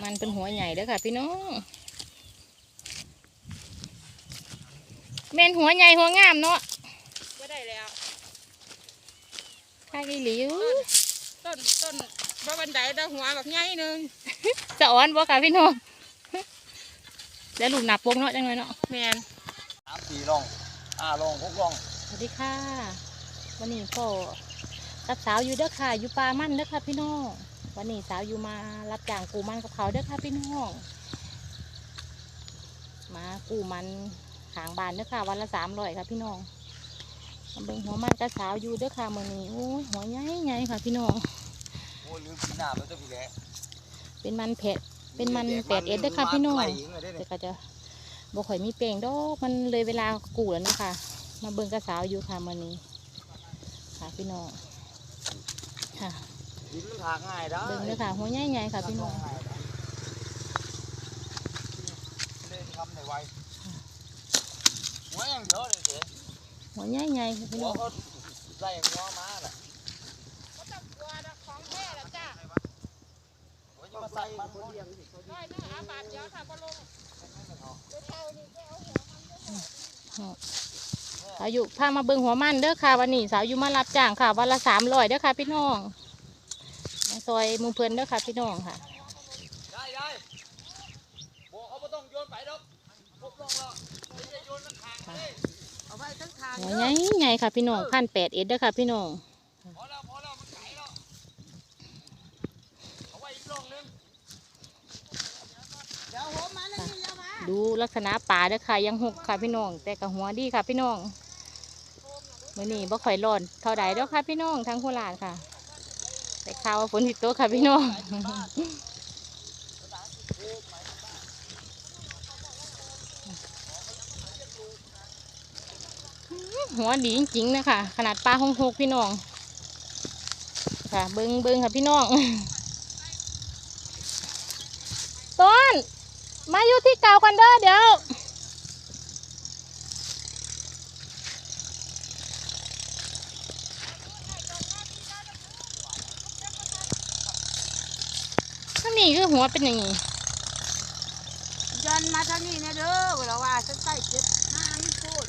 มันเป็นหัวใหญ่เด้อค่ะ พี่น้องเมนหัวใหญ่หัวงามเนาะก็ได้แล้วข้ากีหลิวต้นต้นพระบันไดดอกหัวแบบใหญ่หนึ่งจะอ้อนบ่ค่ะพี่น้องแล้วลูกหนับวงเนาะจังเลยเนาะแมนสามสี่ร่องห้าร่องหกร่องสวัสดีค่ะ วันนี้ก็กับสาวอยู่เด้อค่ะ อยู่ป่ามันเด้อค่ะพี่น้อง วันนี้สาวอยู่มารับจ้างกูมันกับเขาเด้อค่ะพี่น้อง มากูมันขางบานเด้อค่ะ วันละสามร้อยค่ะพี่น้องมาเบิ่งหัวมันกับสาวอยู่เด้อค่ะมื้อนี้โอ้ยหัวใหญ่ใหญ่ค่ะพี่น้องโอ้ยลืมกินน้ำแล้วเจ้าพี่แหละเป็นมันเผ็ดเป็นมันแปดเอ็ดเด้อค่ะพี่น้องไล่หญิเลยเด้อแต่เนี่ยก็จะบ่ค่อยมีเปลงดอกมันเลยเวลากูแล้วเนาะค่ะมาเบิ่งกับสาวอยู่ค่ะมื้อนี้ค่ะพี่น้องค่ะ ดินมันถากง่ายได้เบิ่งเลยค่ะ หัวใหญ่ๆค่ะพี่น้องเล่นทำในไวหัวอย่างเดียวเลยเสียหัวใหญ่ๆค่ะพี่หัวน้องเขาไล่หัวมาแหละก็ต้องกลัวนะของแท้แล้วจ้าหัวจะมาใส่มันคนเดียวร้อยหนึงอาบาทเดียวค่ะพอลงไปเท่านี้ก็เอาหัวสาวอยู่พามาเบิ่งหัวมันเด้อค่ะวันนี้สาวอยู่มารับจ้างค่ะวันละสามร้อยเด้อค่ะพี่น้องมา ซอยหมุงเพิ่นเด้อค่ะพี่น้องค่ะได้ได้บอกเขาไม่ต้องโยนไปดอกครบร่องแล้วไม่ได้โยนมันขางเลยเอาไว้ทั้งทางหัวใหญ่ใหญ่ค่ะพี่น้องพันแปดเอ็ดเด้อค่ะพี่น้องพอแล้วพอแล้วมันไก่แล้วเอาไว้อีกร่องหนึงเดี๋ยวหัวมันนั่นนี่ยามาดูลักษณะป่าเด้อค่ะยังหกค่ะพี่น้อง แต่กับหัวดีค่ะพี่น้องมื้อนี้บ่ค่อยร้อนเท่าใดเด้อค่ะพี่น้องทั้งโคราชค่ะ แต่ข่าวว่าฝนติดตกค่ะพี่น้องหัวดีจริงๆนะคะขนาดปลาหงหกพี่น้อง ค่ะเบิงเบิงค่ะพี่น้อง ต้น มาอยู่ที่เก่ากันเด้อเดี๋ยว นี่คือหัวเป็นอย่างนี้ยันมาทางนี้นะเด้อเวลาว่าฉันใส่เจ็บห้านี่พูด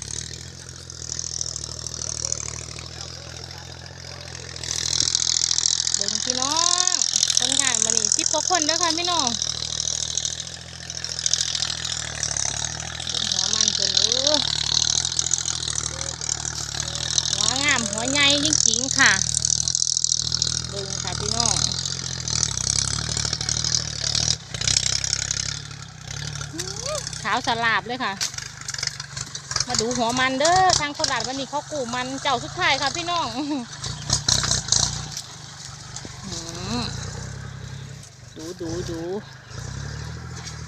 เบิ่งพี่น้องคนงานมานี่สิบกว่าคนเด้อค่ะพี่น้องเบิ่งหัวมันเพิ่นเออหัวงามหัวใหญ่จริงๆค่ะเบิ่งค่ะพี่น้องอื้อ ขาวสลาบเลยค่ะ มาดูหัวมันเด้อทางโคราชวันนี้เขากูมันเจ้าสุดท้ายค่ะพี่น้องอืมดูดูดู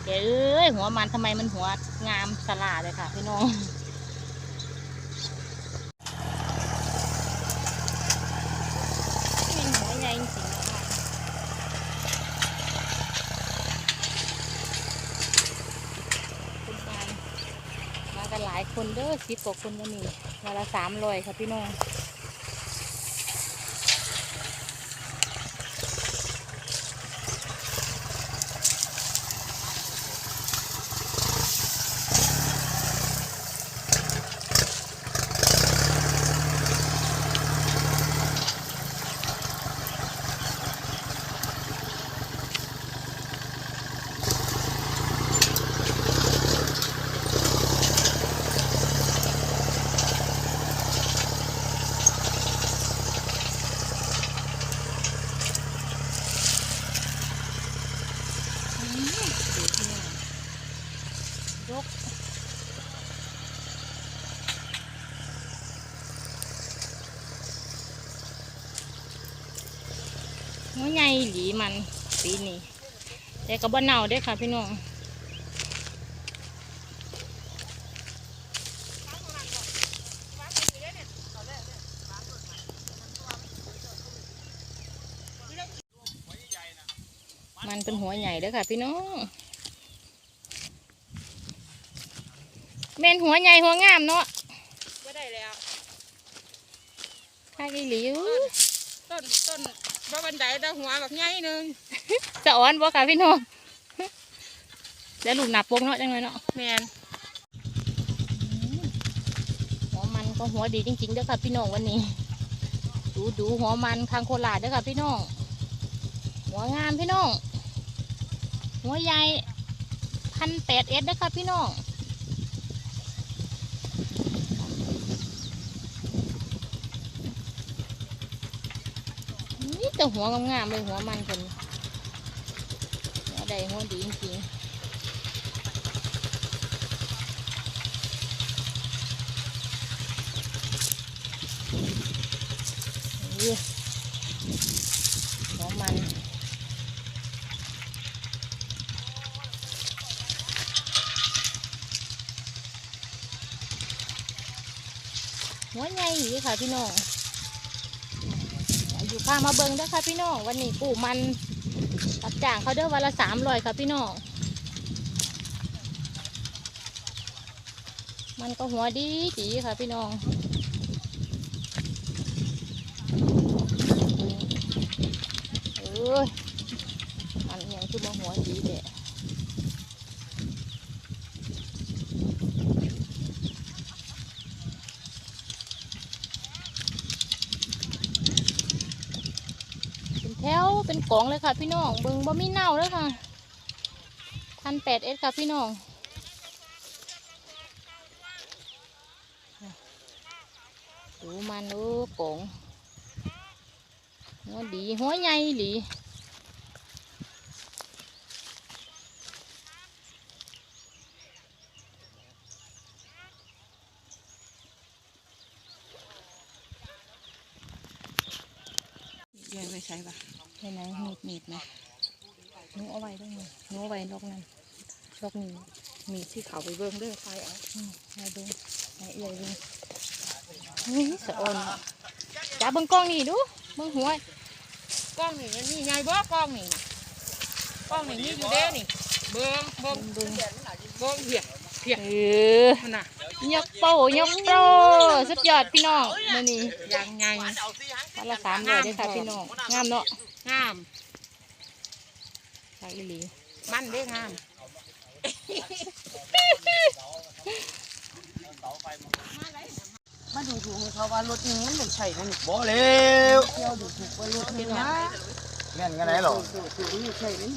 แกเอ้ยหัวมันทำไมมันหัวงามสลาเลยค่ะพี่น้องนี่หัวใหญ่จริงๆค่ะคนงานมากันหลายคนเด้อ สิบกว่าคนวันนี้วันละสามร้อยค่ะพี่น้อง หัวใหญ่หลีมันปีนี้แต่ก็บ่เน่าเด้อค่ะพี่น้องมันเป็นหัวใหญ่เด้อค่ะพี่น้องเมนหัวใหญ่หัวงามเนาะก็ได้แล้วข้ากีหลิวต้นต้น พระบันไดดอกหัวแบบใหญ่หนึ่งจะอ้อนบ่ค่ะพี่น้องแล้วลูกหนาโปกเนาะจังเลยเนาะแมนหัวมันก็หัวดีจริงๆเด้อค่ะพี่น้องวันนี้ ดูดูหัวมันทางโคราชเด้อค่ะพี่น้องหัวงามพี่น้องหัวใหญ่พันแปดเอสเด้อค่ะพี่น้อง นี่ แต่หัวงามๆเลยหัวมันคนหัวใดหัวดีจริงๆหัวมันหัวใหญ่ค่ะพี่น้อง อยู่ข้ามาเบิงด้อค่ะพี่น้องวันนี้ปู่มันรับจ้างเขาเด้อวันละสามร้อยค่ะพี่น้องมันก็หัวดีดีค่ะพี่น้องเอ้ยมันยังคือมาหัวดีเด้เป็นแถ วเป็นกองเลยค่ะพี่น้องเบิงบ่มีเน่าเลยค่ะพันแปดเอสค่ะพี่น้องดูมันดูกงหัวดีหัวใหญ่หลีแยงไปใช้ปะ ไปไหนมีดมีดนะหนูเอาไว้ได้ไงหนูเอาไว้ลอกนั้นลอกนี้มีที่เขาไปเบิ่งเด้อใครเอาอืมไหนดูไหนเอ่ยดูนี่สะออนจับเบิ้งกล้องนี่ดูเบิ้งหัวกล้องนี่มันนี่ไงบ่กล้องนี่กล้องนี่นี่อยู่เด้นี่เบิ่งเบิ่งเบิ้งเบิ่งเพียเพียเออน่ะยกโป้ยกโปรสุดยอดพี่น้องมื่นี้ยังไงวันละสามร้อยเด้อค่ะพี่น้องงามเนาะ งามใช่อีหลีมันเด้งามมาดูถูกให้เขาว่ารถนี้มันไม่ใช่นั่นบ่เร็วเที่ยวดูถูกว่ารถนี้นะแม่นกันไหนหรอดูถูกไม่ใช่นั่น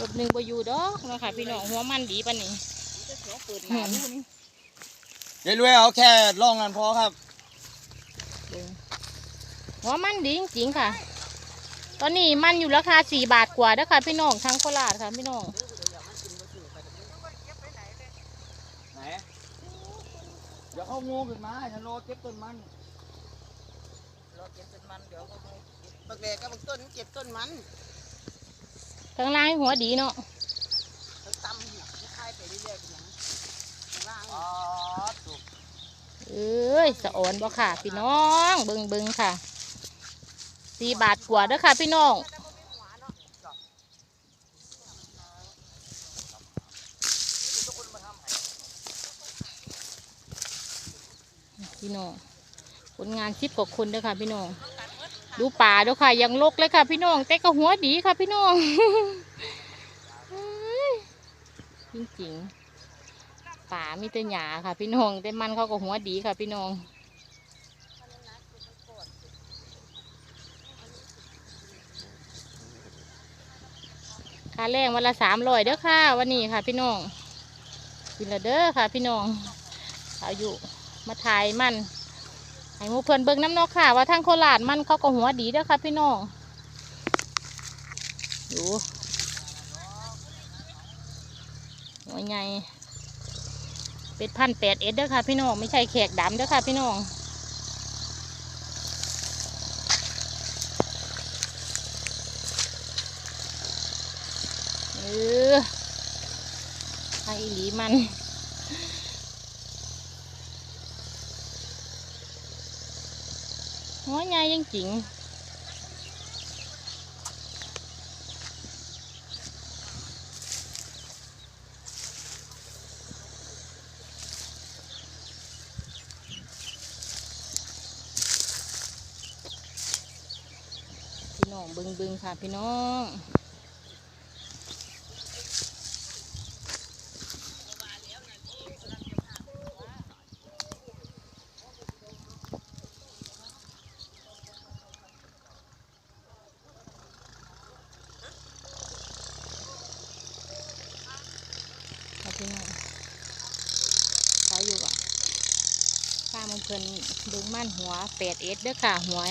รถหนึ่งบ่อยู่ดอกเนาะค่ะพี่น้องหัวมันดีปานนี้เปิดหน้าดูนี่ยายรวยเอาแค่ร่องนั้นพอครับเบิ่งหัวมันดีจริงๆค่ะ ตอนนี้มันอยู่ราคาสี่บาทกว่าเด้อค่ะพี่น้องทั้งโคราชค่ะพี่น้องไหนเดี๋ยวเขางูขึ้นมาฉันรอเก็บต้นมันรถเก็บต้นมันเดี๋ยวเขาบักแดกกับบักต้นเก็บต้นมันข้างล่างหัวดีเนาะเขาตำเนี่ยคายไปเรื่อยๆเป็นหยังข้างล่างอ๋อถูกเอ้ยสะออนบ่ค่ะ พี่น้องเบิงเบิงค่ะ สี่บาทกว่าเด้อค่ะพี่น้องพี่น้องผลงานชิปกว่าคนเด้อค่ะพี่น้องดูป่าเด้อค่ะ ยังลกเลยค่ะพี่น้องแต่ก็หัวดีค่ะพี่น้องจริงๆป่ามีแต่หญ้าค่ะพี่น้องแต่มันเขาก็หัวดีค่ะพี่น้อง ค่าแรงวันละสามร้อยเด้อค่ะ วันนี้ค่ะ พี่น้องกินละเด้อค่ะ พี่น้องอายุมาถ่ายมันให้หมูเพื่อนเบิ่งน้ำนอกค่ะ ว่าทางโคราชมันเขาก็หัวดีเด้อค่ะ พี่น้องดูหัวใหญ่เป็ดพันแปดเอ็ดเด้อค่ะ พี่น้องไม่ใช่แขกดำเด้อค่ะ พี่น้อง เออไอหลีมันหัวใหญ่ยังจริงพี่น้องบึงบึงๆค่ะพี่น้อง เพิ่นเบิ่งมันหัวแปดเอ็ดเด้อค่ะ หัว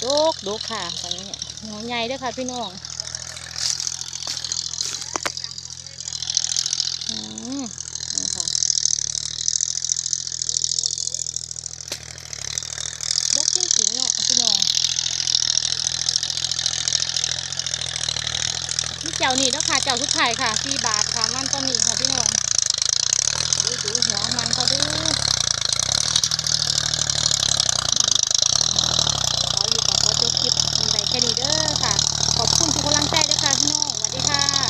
โดกโดกค่ะตอนนี้หัวใหญ่เด้อค่ะพี่น้องอืมนี่ค่ะดกจริงๆเนาะพี่น้องนี่เจ้านี่เด้อค่ะ เจ้าทุกไข่ค่ะสี่บาทค่ะมันต้นนี้ค่ะพี่น้องดูดูหัวมันเขาดู ขออยู่กับโคชบคลิปในแค่นี้เด้อค่ะ ขอบคุณทุกกำลังใจด้วยค่ะพี่น้องสวัสดีค่ะ